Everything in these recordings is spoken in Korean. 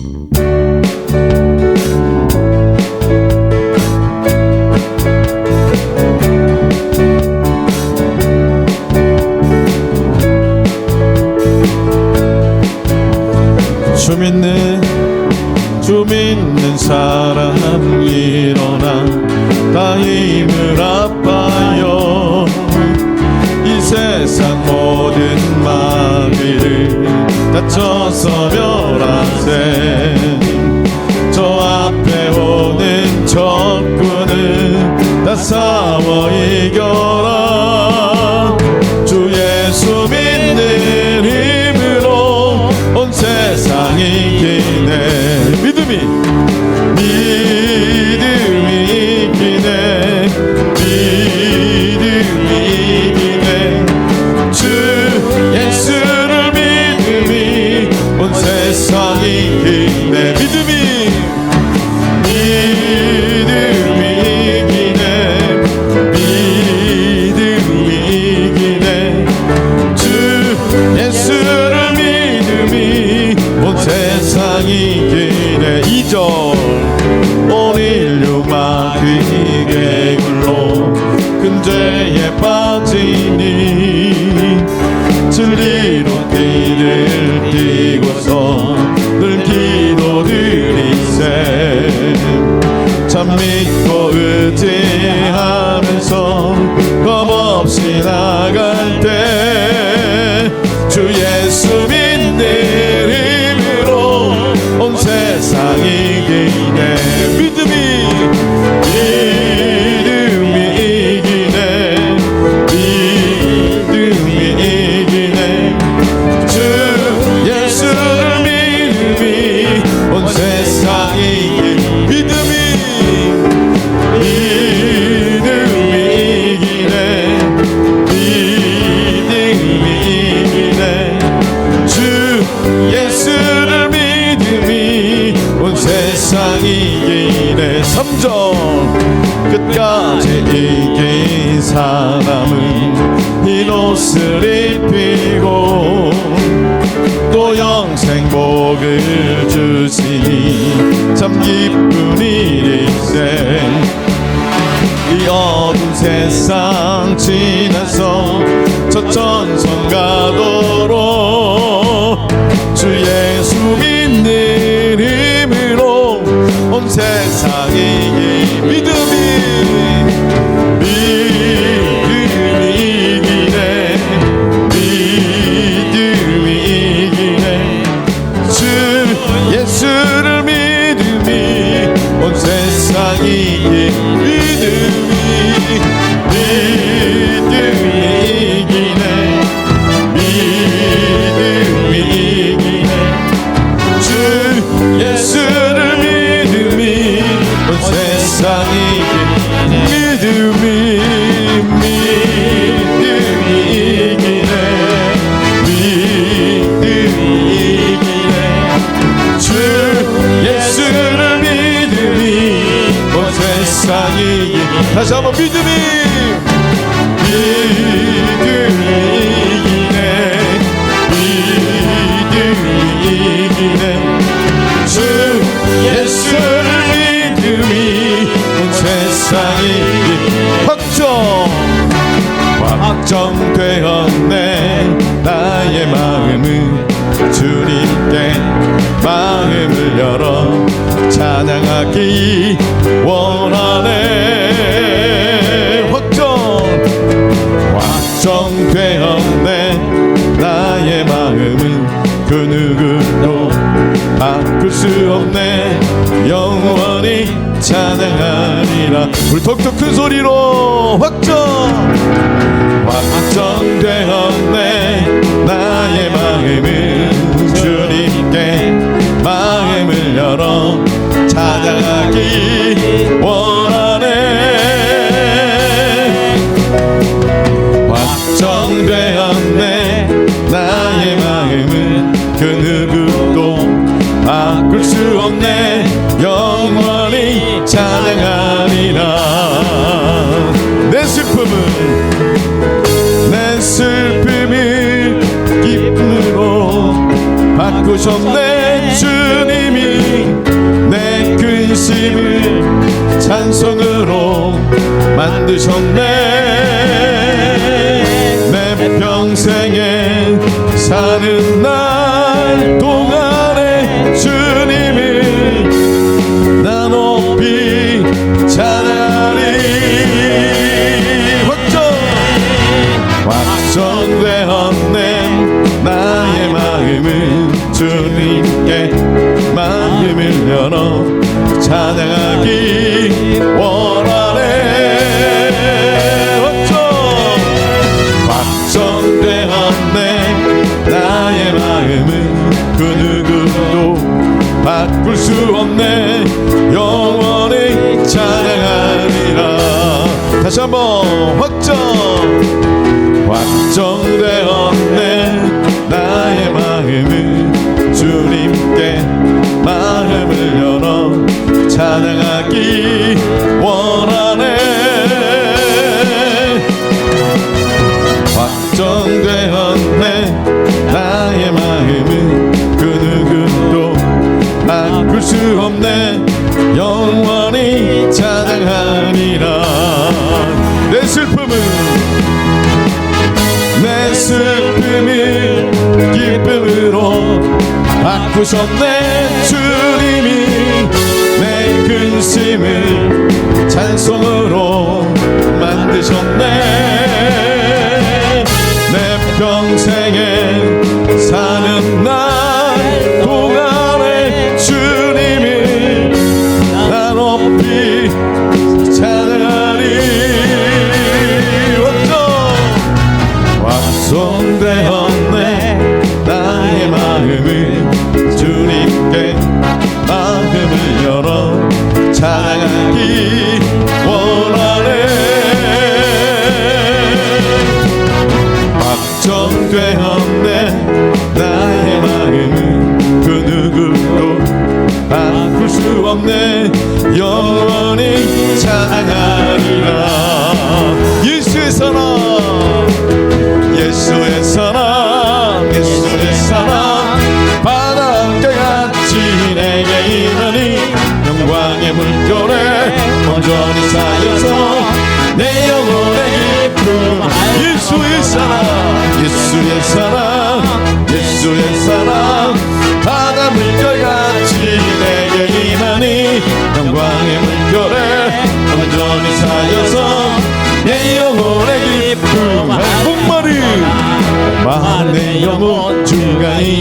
Mm-hmm. 다쳐서 멸하세 저 앞에 오는 적군은 다 싸워 이겨라. 주 예수 믿는 힘으로 온 세상이 이기네. 믿음이 믿음이 이기네. 믿음이 이기네. 믿음이 믿음이 이기네. 믿음이 이기네. 주 예수를 믿음이 온 세상이 이기네. 이절 온 인류 마귀 개굴로 큰 죄에 빠지니 진리로 길을 옷을 입히고 또 영생 복을 주시니 참 기쁜 일일세 이 어두운 세상 지나서 저 전선 가도록 주 예수 믿는 힘으로 온 세상이 이 믿음 다시 한번 믿음이 믿음이 이기네. 믿음이 이기네. 주 예수를 믿음이 온 세상이 확정. 확정되었네. 나의 마음은 주님께 마음을 열어 찬양하기 원하네. 확정. 확정되었네. 나의 마음은 그 누구도 바꿀 수 없네. 영원히 찬양하리라. 우리 더욱더 큰 소리로 확정. 확정 son de 주님께 마음을 열어 찬양하기 원하네. 확정 확정되었네 나의 마음은 그 누구도 바꿀 수 없네. 영원히 찬양하리라. 다시 한번 확정 바꾸셨네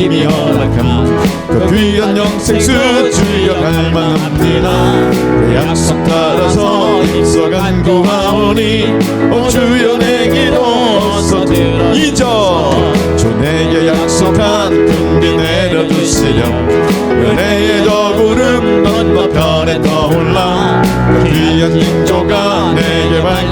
이미 허락한 그 귀한 영생수 주여 갈망합니다. 그 약속 따라서 입서간 구하오니 오 주여 내 기도 어서 들어 잊어 주 내게 약속한 금비 내려주시려 은혜의 저 구름 건너편에 떠올라. 그 귀한 징조가 내게 밝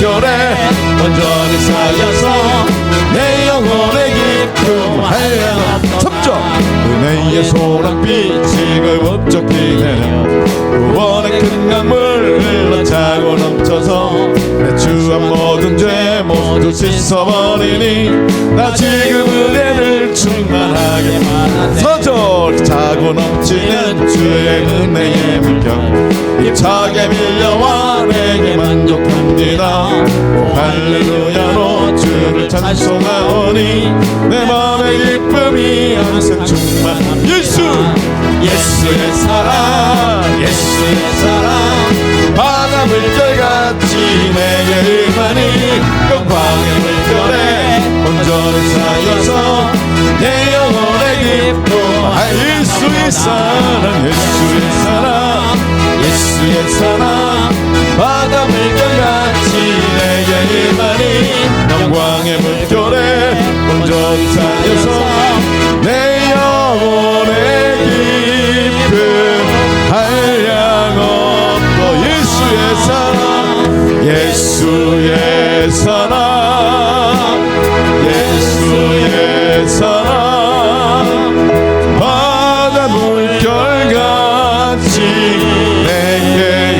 결에 온전히 쌓여서 내 영혼의 기쁨 하여 섭정 은혜의 소랑빛이 그 법적히 내려. 구원의 큰 강물 흘러차고 넘쳐서 내 주한 모든 죄 모두 씻어버리니 나 지금 은혜를 충만하게 서절. 차고 넘치는 주의 은혜의 물결. 힘차게 밀려와 만족합니다. 오 할렐루야로 주를 찬송하오니 내 마음의 기쁨이 항상 충만 예수 예수의 사랑 예수의 사랑. 바다 물결같이 내게 임하니 영광의 물결에 온전히 쌓여서 내 영혼의 기쁨 아 예수의 사랑 예수의 사랑 예수의 사랑 바다 물결같이 내게 임하니 영광의 물결에 온전히 살려서 내 영혼의 깊은 한량 없고 예수의 사랑 예수의 사랑 예수의 사랑. 바다 물결같이 내게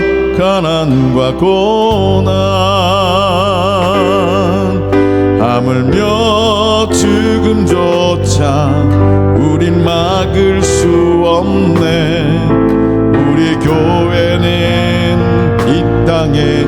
환란과 고난. 하물며 죽음조차 우린 막을 수 없네. 우리 교회는 이 땅에